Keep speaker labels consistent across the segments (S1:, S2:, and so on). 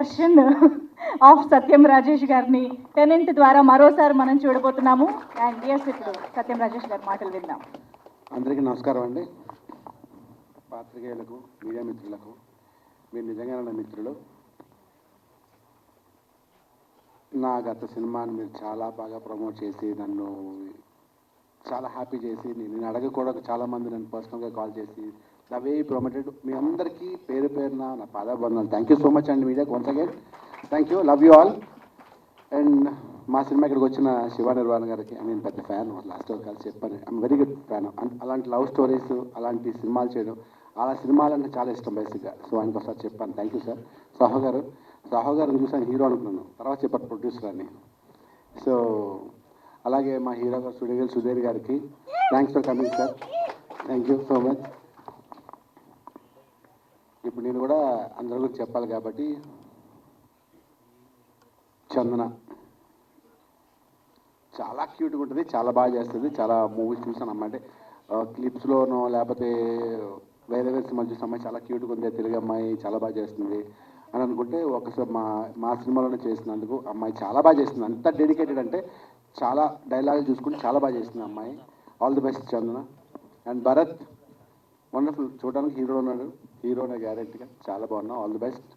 S1: Version of సత్యం రాజేష్ గారిని tenant ద్వారా మరోసారి మనం చూడబోతున్నాము. అండ్ ఎస్ ఇప్పుడు సత్యం రాజేష్ గారి మాటలు విందాం.
S2: అందరికీ నమస్కారం అండి. పాత్రికేయులకు మీడియా మిత్రులకు మీరు నిజంగా నా మిత్రులు. నా గత సినిమాని మీరు చాలా బాగా ప్రమోట్ చేసి నన్ను చాలా హ్యాపీ చేసి నేను నేను అడగ కూడా చాలా మంది నన్ను పర్సనల్గా కాల్ చేసి లవ్ వే మీ అందరికీ పేరు పేరున నా పాదాబంధాలు థ్యాంక్ యూ సో మచ్ అండి మీడియాకి once again thank you love you all and మా సినిమా ఇక్కడికి వచ్చిన శివ నిర్వాణ గారికి నేను పెద్ద ఫ్యాన్ లాస్ట్ కలిసి చెప్పాను. ఐమ్ వెరీ గుడ్ ఫ్యాన్ అలాంటి లవ్ స్టోరీస్ అలాంటి సినిమాలు చేయడం అలా సినిమాలు అంటే చాలా ఇష్టం బేసిక్గా సో ఆయనకు ఒకసారి చెప్పాను. థ్యాంక్ యూ సార్ సాహో గారు సాహో గారిని చూసాను హీరో అనుకున్నాను. తర్వాత చెప్పారు ప్రొడ్యూసర్ అని. సో అలాగే మా హీరో గారు సుడేగల్ సుధీర్ గారికి thanks for coming sir thank you so much ఇప్పుడు నేను కూడా అందరి గురించి చెప్పాలి కాబట్టి. చందన. చాలా క్యూట్గా ఉంటుంది చాలా బాగా చేస్తుంది చాలా మూవీస్ చూసాను అమ్మాయి అంటే. క్లిప్స్లోనో లేకపోతే వేరే వేరే సినిమాలు చూసిన అమ్మాయి చాలా క్యూట్గా ఉంది తెలుగు అమ్మాయి చాలా బాగా చేస్తుంది అని అనుకుంటే ఒకసారి మా మా సినిమాలోనే చేసినందుకు అమ్మాయి చాలా బాగా చేస్తుంది. అంత డెడికేటెడ్ అంటే చాలా డైలాగులు చూసుకుంటే చాలా బాగా చేస్తుంది అమ్మాయి. All the best Chandana. And Bharat wonderful చూడడానికి హీరో ఉన్నాడు. హీరోనే గ్యారెంటీగా చాలా బాగున్నావు. ఆల్ ది బెస్ట్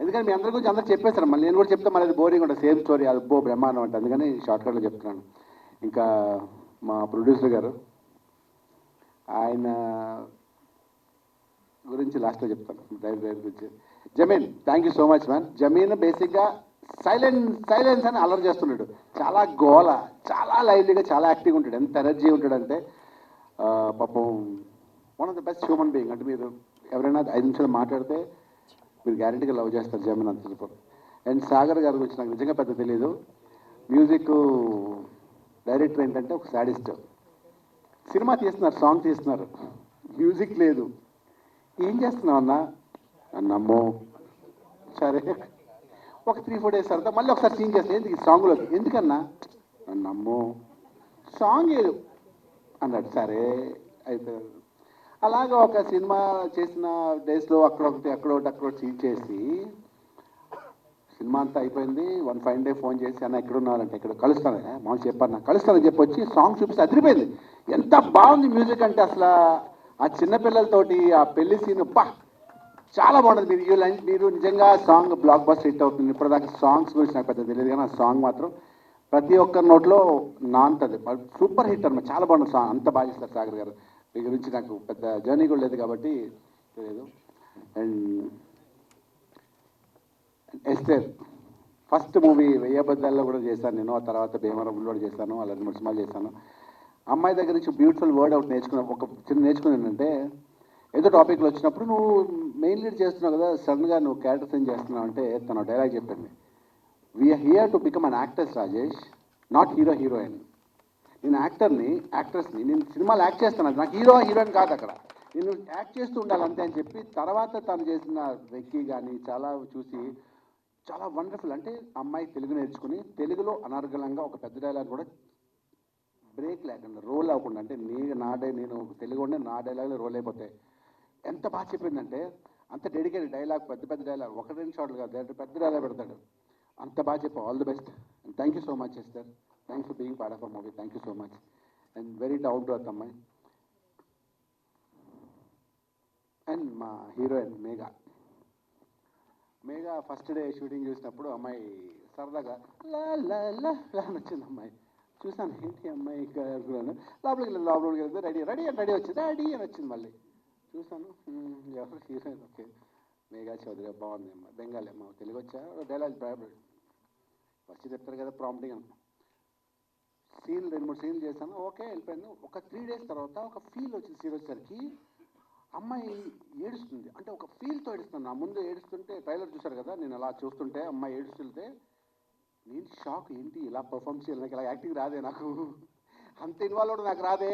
S2: ఎందుకంటే మీ అందరి గురించి అందరూ చెప్పేశారు. మళ్ళీ నేను కూడా చెప్తే మళ్ళీ బోరింగ్ ఉంటుంది. సేమ్ స్టోరీ అది బో బ్రహ్మాండం అంటే. అందుకని షార్ట్ కట్లో చెప్తున్నాను. ఇంకా మా ప్రొడ్యూసర్ గారు ఆయన గురించి లాస్ట్లో చెప్తాను. డ్రైవర్ డ్రైవర్ గురించి. Zameen thank you so much man Zameen బేసిక్గా సైలెన్స్ సైలెన్స్ అని అలర్ చేస్తున్నాడు. చాలా గోల చాలా లైవ్లీగా చాలా యాక్టివ్గా ఉంటాడు. ఎంత ఎనర్జీ ఉంటాడంటే పాపం one of the best human being అంటే మీరు ఎవరైనా ఐదు నిమిషాలు మాట్లాడితే మీరు గ్యారెంటీగా లవ్ చేస్తారు జమీన్ అంత అండ్ సాగర్ గారి గురించి నాకు నిజంగా పెద్ద తెలియదు మ్యూజిక్ డైరెక్టర్ ఏంటంటే ఒక సాడిస్ట్ సినిమా తీస్తున్నారు సాంగ్ తీస్తున్నారు. మ్యూజిక్ లేదు. ఏం చేస్తున్నావు అన్న? అన్నమ్మో. సరే. ఒక త్రీ ఫోర్ డేస్ తర్వాత మళ్ళీ ఒకసారి సీన్ చేస్తే ఎందుకు ఈ సాంగ్లోకి ఎందుకన్నా? అన్నమ్మో. సాంగ్ ఏదు. అన్నాడు. సరే. అయితే అలాగ ఒక సినిమా చేసిన డేస్లో అక్కడ ఒకటి అక్కడోటి అక్కడోటి అక్కడ సీన్ చేసి సినిమా అంతా అయిపోయింది. వన్ ఫైవ్ డే ఫోన్ చేసి అన్న ఎక్కడ ఉన్నారంటే ఇక్కడ కలుస్తాను. మామూలు చెప్పాను కలుస్తానని చెప్పి వచ్చి సాంగ్ చూపిస్తే అదిరిపోయింది. ఎంత బాగుంది మ్యూజిక్ అంటే అసలు. ఆ చిన్నపిల్లలతోటి ఆ పెళ్ళి సీన్ బా చాలా బాగుంటుంది. మీరు లైన్ మీరు నిజంగా సాంగ్ బ్లాక్ బస్ హిట్ అవుతుంది. ఇప్పటిదాకా సాంగ్స్ గురించి నాకు పెద్ద తెలియదు. కానీ ఆ సాంగ్ మాత్రం ప్రతి ఒక్కరి నోట్లో నాంతది. సూపర్ హిట్ అనమాట చాలా బాగుంది సాంగ్. అంత బాగా చేస్తారు సాగర్ గారు. గురించి నాకు పెద్ద జర్నీ కూడా లేదు కాబట్టి తెలియదు అండ్ ఎస్టర్ ఫస్ట్ మూవీ వెయ్యబద్దాల్లో కూడా చేశాను నేను ఆ తర్వాత భీమవరంలో కూడా చేశాను అలా మూడు సినిమాలు చేశాను. అమ్మాయి దగ్గర నుంచి బ్యూటిఫుల్ వర్డ్ ఒకటి నేర్చుకున్న ఒక చిన్న నేర్చుకుని ఏంటంటే ఏదో టాపిక్లో వచ్చినప్పుడు నువ్వు మెయిన్ లీడ్ చేస్తున్నావు కదా సడన్గా నువ్వు క్యారెక్టర్స్ ఏం చేస్తున్నావు అంటే తన డైలాగ్ చెప్పింది. We are here to become an actors Rajesh not hero heroine నేను యాక్టర్ని యాక్ట్రెస్ని నేను సినిమాలు యాక్ట్ చేస్తాను నాకు హీరో హీరోయిన్ కాదు అక్కడ. నేను యాక్ట్ చేస్తూ ఉండాలి అంతే అని చెప్పి తర్వాత తను చేసిన వెక్కి కానీ చాలా చూసి చాలా వండర్ఫుల్. అంటే అమ్మాయి తెలుగు నేర్చుకుని తెలుగులో అనర్గళంగా ఒక పెద్ద డైలాగ్ కూడా బ్రేక్ లేకుండా రోల్ అవ్వకుండా అంటే నీ నా డై నేను తెలుగు ఉండే నా డైలాగ్లో రోల్ అయిపోతాయి ఎంత బాగా చెప్పిందంటే అంత డెడికేటెడ్ డైలాగ్ పెద్ద పెద్ద డైలాగ్ ఒక రెండు షాట్లు కాదు పెద్ద డైలాగ్ పెడతాడు. అంత బాగా చెప్పావు. All the best. And thank you so much sir thanks for being part of a movie thank you so much and very down to earth అమ్మాయి అండ్ మా heroine Megha Megha first day shooting చూసినప్పుడు అమ్మాయి సరదాగా లా లా లా అని వచ్చింది అమ్మాయి. చూసాను ఏంటి అమ్మాయి ఇక్కడ అనుకున్నాను లోపలికి వెళ్ళి లోపలికి వెళ్తే రెడీ రెడీ అని రెడీ వచ్చింది రెడీ అని వచ్చింది మళ్ళీ. చూసాను ఎవరు హీరోయిన్ ఓకే. మేఘా చౌదరి బాగుంది అమ్మ. బెంగాలీ అమ్మ. తెలుగు వచ్చా డైలాగ్ భయపడి వచ్చి చెప్తారు కదా ప్రాంప్టింగ్ అనుకో సీన్ రెండు మూడు సీన్లు చేశాను. ఓకే వెళ్ళిపోయాను ఒక త్రీ డేస్ తర్వాత ఒక ఫీల్ వచ్చింది సీన్ వచ్చేసరికి అమ్మాయి ఏడుస్తుంది. అంటే ఒక ఫీల్తో ఏడుస్తుంది. నా ముందు ఏడుస్తుంటే ట్రైలర్ చూశారు కదా నేను అలా చూస్తుంటే అమ్మాయి ఏడుస్తుంటే నేను షాక్ ఏంటి? ఇలా పర్ఫామ్ చేయాలి నాకు ఇలా యాక్టింగ్ రాదే నాకు. అంత ఇన్వాల్వ్ అవడం నాకు రాదే.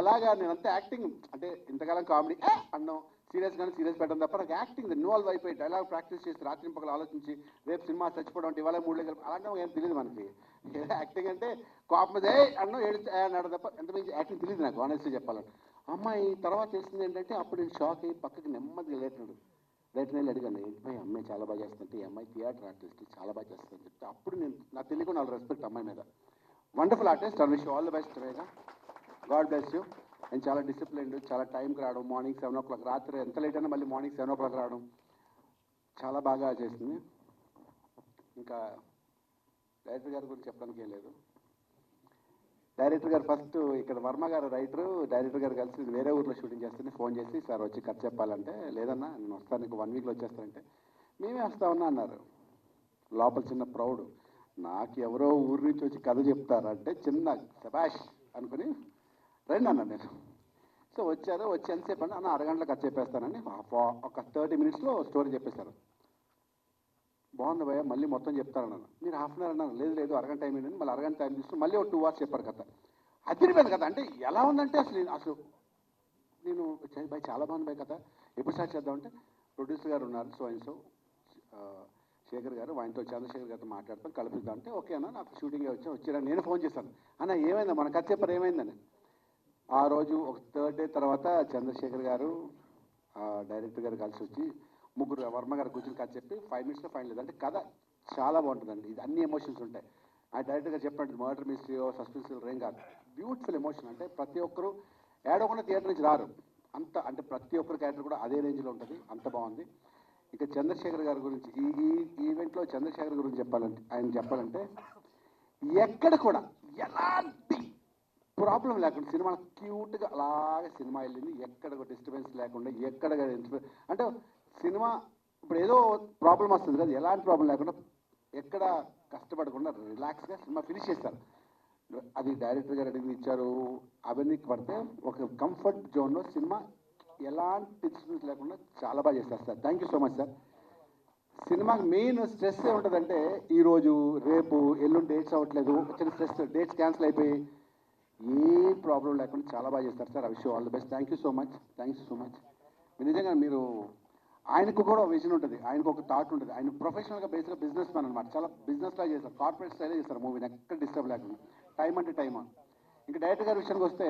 S2: ఎలాగా నేను అంత యాక్టింగ్ అంటే ఇంతకాలం కామెడీ అన్నాం సీరియస్ కానీ సీరియస్ పెట్టడం తప్ప నాకు యాక్టింగ్ ఇన్వాల్వ్ అయిపోయి డైలాగ్ ప్రాక్టీస్ చేసి రాత్రి పక్కల ఆలోచించి రేపు సినిమా చచ్చిపోవడం అంటే ఇవాళ మూడు కలిపి అలాంటి ఏం తెలియదు మనకి. యాక్టింగ్ అంటే కోపం ఏ అన్నం ఏడు అన్నాడు తప్ప ఎంత మంచి యాక్టింగ్ తెలియదు నాకు ఆనెస్ట్గా చెప్పాలంటే. అమ్మాయి తర్వాత చేసింది ఏంటంటే అప్పుడు నేను షాక్ అయ్యి పక్కకి నెమ్మదిగా లేటున్నాడు రైట్ నేను అడిగాను ఏంటి అమ్మాయి చాలా బాగా చేస్తుంటే ఈ అమ్మాయి థియేటర్ ఆర్టిస్ట్ చాలా బాగా చేస్తుందని చెప్తే అప్పుడు నేను నాకు తెలియకుండా వాళ్ళ రెస్పెక్ట్ అమ్మాయి మీద. Wonderful artist and wish all the best Vega God bless you and చాలా డిసిప్లిన్డ్ చాలా టైంకి రావడం. మార్నింగ్ సెవెన్ ఓ క్లాక్ రాత్రి ఎంత లేట్ అయినా మళ్ళీ మార్నింగ్ సెవెన్ ఓ క్లాక్ రావడం. చాలా బాగా చేసింది. ఇంకా డైరెక్టర్ గారి గురించి చెప్పడానికి లేదు. డైరెక్టర్ గారు ఫస్ట్ ఇక్కడ వర్మ గారు రైటరు డైరెక్టర్ గారు కలిసి వేరే ఊర్లో షూటింగ్ చేస్తుంటే ఫోన్ చేసి సార్ వచ్చి కథ చెప్పాలంటే లేదన్నా నేను వస్తాను నీకు వన్ వీక్లో వచ్చేస్తానంటే. మేమే వస్తామన్నా అన్నారు. లోపల చిన్న ప్రౌడ్ నాకు ఎవరో ఊరి నుంచి వచ్చి కథ చెప్తారంటే చిన్న శబాష్ అనుకుని రండి అన్న నేను. సో వచ్చారు వచ్చి ఎంతసేపు అన్న అరగంటలో కథ చెప్పేస్తానని ఒక- థర్టీ మినిట్స్లో స్టోరీ చెప్పేశారు. బాగుంది భయ్య మళ్ళీ మొత్తం చెప్తారన్నాను మీరు హాఫ్ అన్ అవర్ అన్నారు లేదు లేదు అరగంట టైం ఏంటంటే మళ్ళీ అరగంట టైం తీసుకుని మళ్ళీ ఒక టూ అవర్స్ చెప్పారు కథ. అదిరిపోయింది కదా అంటే ఎలా ఉందంటే అసలు అసలు నేను చాలా బాగుంది భయ్ కథ. ఎప్పుడు స్టార్ట్ చేద్దామంటే ప్రొడ్యూసర్ గారు ఉన్నారు సో అండ్ సో శేఖర్ గారు ఆయనతో చంద్రశేఖర్ గారితో మాట్లాడతాం కలుపుద్దాం అంటే ఓకే అన్న నాకు షూటింగ్ వచ్చాను వచ్చారా? నేను ఫోన్ చేశాను అన్న ఏమైందా? మన కథ చెప్పారు? ఏమైందని? ఆ రోజు ఒక థర్డ్ డే తర్వాత చంద్రశేఖర్ గారు డైరెక్టర్ గారు కలిసి వచ్చి ముగ్గురు వర్మ గారు కూర్చొని కథ చెప్పి ఫైవ్ మినిట్స్లో ఫైన్ లేదు అంటే కథ చాలా బాగుంటుందండి. ఇది అన్ని ఎమోషన్స్ ఉంటాయి. ఆ డైరెక్టర్ గారు చెప్పండి మర్డర్ మిస్టరీయో సస్పెన్స్ ఏం కాదు. బ్యూటిఫుల్ ఎమోషన్ అంటే ప్రతి ఒక్కరు ఏడవకుండా థియేటర్ నుంచి రారు. అంత అంటే ప్రతి ఒక్కరి క్యారెక్టర్ కూడా అదే రేంజ్లో ఉంటుంది. అంత బాగుంది. ఇక చంద్రశేఖర్ గారి గురించి ఈ ఈ ఈవెంట్లో చంద్రశేఖర్ గురించి చెప్పాలంటే ఆయన చెప్పాలంటే ఎక్కడ కూడా ఎలాంటి ప్రాబ్లం లేకుండా సినిమా క్యూట్గా అలాగే సినిమా వెళ్ళింది. ఎక్కడ కూడా డిస్టర్బెన్స్ లేకుండా ఎక్కడ కూడా అంటే సినిమా ఇప్పుడు ఏదో ప్రాబ్లం వస్తుంది కదా ఎలాంటి ప్రాబ్లం లేకుండా ఎక్కడ కష్టపడకుండా రిలాక్స్గా సినిమా ఫినిష్ చేస్తారు. అది డైరెక్టర్ గారు అడిగి ఇచ్చారు అవన్నీ పడితే ఒక కంఫర్ట్ జోన్లో సినిమా ఎలాంటి డిస్టర్బెన్స్ లేకుండా చాలా బాగా చేస్తారు sir. Thank you so much sir సినిమాకి మెయిన్ స్ట్రెస్ ఉంటుందంటే ఈరోజు రేపు ఎల్లుండి డేట్స్ అవ్వట్లేదు చిన్న స్ట్రెస్ డేట్స్ క్యాన్సిల్ అయిపోయి ఏ ప్రాబ్లం లేకుండా చాలా బాగా చేస్తారు సార్. ఆ విషయం all the best thank you so much thank you so much నిజంగా మీరు ఆయనకు కూడా విజన్ ఉంటుంది. ఆయనకు ఒక థాట్ ఉంటుంది. ఆయన ప్రొఫెషనల్గా బేస్గా బిజినెస్ మ్యాన్ అనమాట చాలా బిజినెస్లా చేస్తారు. కార్పొరేట్ స్టైలే చేస్తారు మూవీని ఎక్కడ డిస్టర్బ్ లేకుండా. టైం అంటే టైం ఇంకా డైరెక్టర్ గారి విషయానికి వస్తే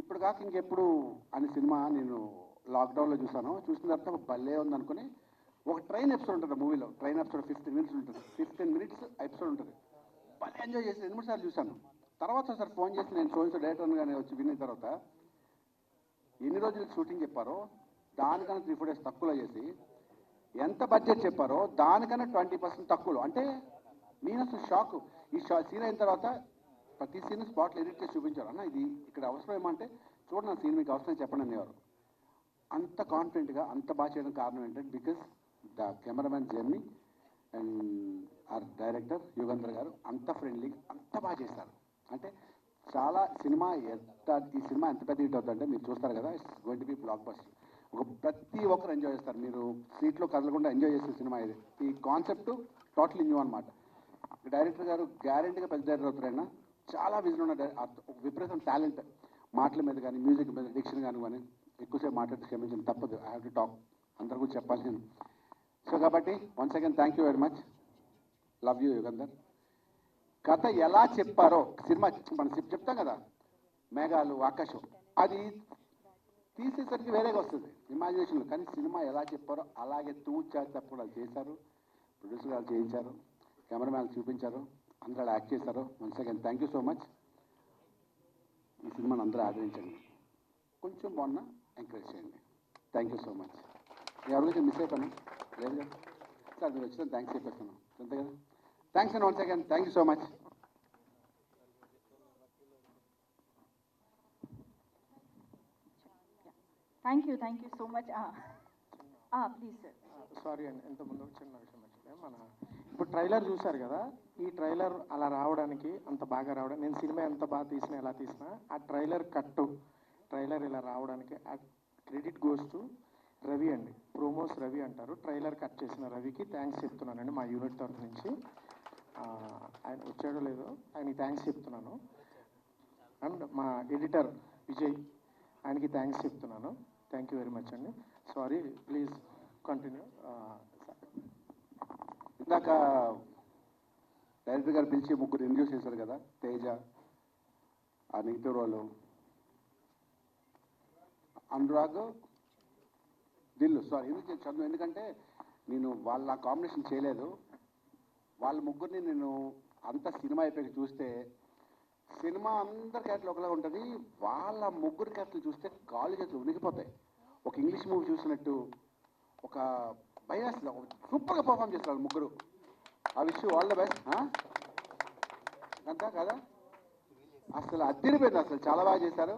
S2: ఇప్పుడు కాక ఇంకెప్పుడు అని సినిమా నేను లాక్డౌన్లో చూసాను చూసిన తర్వాత భలే ఉంది అనుకుని ఒక ట్రైన్ ఎపిసోడ్ ఉంటుంది మూవీలో. ట్రైన్ ఎపిసోడ్ ఫిఫ్టీన్ మినిట్స్ ఉంటుంది. ఫిఫ్టీన్ మినిట్స్ ఎపిసోడ్ ఉంటుంది. భలే ఎంజాయ్ చేసి రెండు మూడు సార్లు చూశాను. తర్వాత సార్ ఫోన్ చేసి నేను షోన్స్ డైరెక్టర్ కానీ వచ్చి విన్న తర్వాత ఎన్ని రోజులు షూటింగ్ చెప్పారో దానికన్నా త్రీ ఫోర్ డేస్ తక్కువలో చేసి ఎంత బడ్జెట్ చెప్పారో దానికన్నా ట్వంటీ పర్సెంట్ తక్కువలో. అంటే నేను అసలు షాక్ ఈ షా సీన్ అయిన తర్వాత ప్రతి సీన్ స్పాట్లో ఎడిట్ చేసి చూపించారు. అన్న ఇది ఇక్కడ అవసరం ఏమంటే చూడండి ఆ సీన్ మీకు అవసరం చెప్పండి అనేవారు అంత కాన్ఫిడెంట్గా అంత బాగా చేయడం కారణం ఏంటంటే because the cameraman journey and our director Yugandhar garu అంత ఫ్రెండ్లీ అంత బాగా చేస్తారు అంటే చాలా సినిమా ఎంత ఈ సినిమా ఎంత పెద్ద హిట్ అవుతుందంటే మీరు చూస్తారు కదా it's going to be blockbuster ఒక ప్రతి ఒక్కరు ఎంజాయ్ చేస్తారు. మీరు సీట్లో కదలకుండా ఎంజాయ్ చేసే సినిమా ఇది. ఈ కాన్సెప్ట్ టోటల్ న్యూ అనమాట డైరెక్టర్ గారు గ్యారెంటీగా పెద్ద డైరెక్టర్ అవుతారైనా చాలా విజన్ ఉన్న విపరీతం టాలెంట్. మాటల మీద కానీ మ్యూజిక్ మీద డిక్షన్ కానీ కానీ ఎక్కువసేపు మాట్లాడి క్షమించండి తప్పదు. ఐ హ్యావ్ టు టాక్ అందరి కూడా చెప్పాలి నేను సో కాబట్టి once again thank you very much love you Yugandhar కథ ఎలా చెప్పారో సినిమా మనం చెప్తాం కదా. మేఘాలు ఆకాశం. అది తీసేసరికి వేరేగా వస్తుంది. ఇమాజినేషన్లో కానీ సినిమా ఎలా చెప్పారో అలాగే తూచా తప్పకుండా చేశారు. ప్రొడ్యూసర్ గారు చేయించారు. కెమెరామ్యాన్ చూపించారు. అందరూ అలా యాక్ట్ చేశారు. Once again thank you so much ఈ సినిమాని అందరూ ఆదరించండి. కొంచెం బాగున్నా ఎంకరేజ్ చేయండి. థ్యాంక్ యూ సో మచ్ ఎవరికి మిస్ అయిపోయాను. లేదు కదా? సార్ మీరు వచ్చిన థ్యాంక్స్ చెప్పేస్తాను. అంతే కదా? థ్యాంక్స్ అండి once again thank you so much
S1: thank you thank you so much please sorry
S3: అండి. ఎంత ముందు చిన్న విషయం మర్చిపోయా మన ఇప్పుడు ట్రైలర్ చూశారు కదా ఈ ట్రైలర్ అలా రావడానికి అంత బాగా రావడం నేను సినిమా ఎంత బాగా తీసినా ఎలా తీసినా ఆ ట్రైలర్ కట్టు ట్రైలర్ ఇలా రావడానికి ఆ క్రెడిట్ గోస్ టు రవి అండి. ప్రోమోస్ రవి అంటారు. ట్రైలర్ కట్ చేసిన రవికి థ్యాంక్స్ చెప్తున్నానండి మా యూనిట్ తరఫు నుంచి. ఆయన వచ్చాడో లేదో ఆయనకి థ్యాంక్స్ చెప్తున్నాను. అండ్ మా ఎడిటర్ విజయ్ ఆయనకి థ్యాంక్స్ చెప్తున్నాను. థ్యాంక్ యూ వెరీ మచ్ అండి సారీ ప్లీజ్ కంటిన్యూ
S2: ఇందాక డైరెక్టర్ గారు పిలిచి ముగ్గురు ఇంట్రడ్యూస్ చేశారు కదా తేజ ఆ నెగిటివ్ వాళ్ళు. అనురాగ్ దిల్లు సారీ ఎందుకు చదువు? ఎందుకంటే నేను వాళ్ళ కాంబినేషన్ చేయలేదు. వాళ్ళ ముగ్గురిని నేను అంత సినిమా అయిపోయి చూస్తే సినిమా అందరి క్యారెక్టర్ ఒకలా ఉంటుంది. వాళ్ళ ముగ్గురు క్యారెక్టర్లు చూస్తే కాళ్ళు చేతులు ఉనికిపోతాయి. ఒక ఇంగ్లీష్ మూవీ చూసినట్టు ఒక భయం సూపర్గా పర్ఫామ్ చేస్తారు ముగ్గురు. ఆ విషయం ఆల్ ద బెస్ట్ అంతా కదా? అసలు అద్దరిపోయింది అసలు చాలా బాగా చేశారు.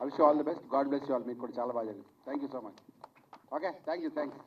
S2: ఆ విషయం all the best God bless you all మీకు కూడా చాలా బాగా జరిగింది. Thank you so much okay thank you thanks